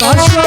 পাঁচশো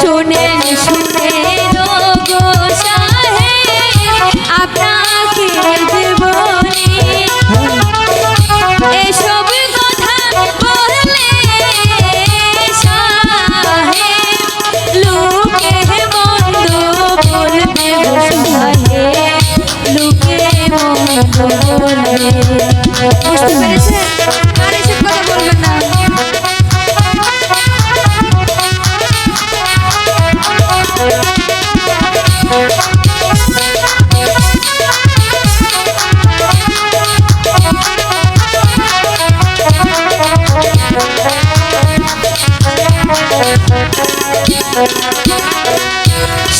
শুনেন শুনেন।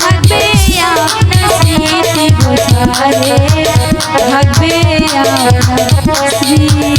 থাকবে আপনার স্মৃতি গোছারে থাকবে আপনার স্মৃতি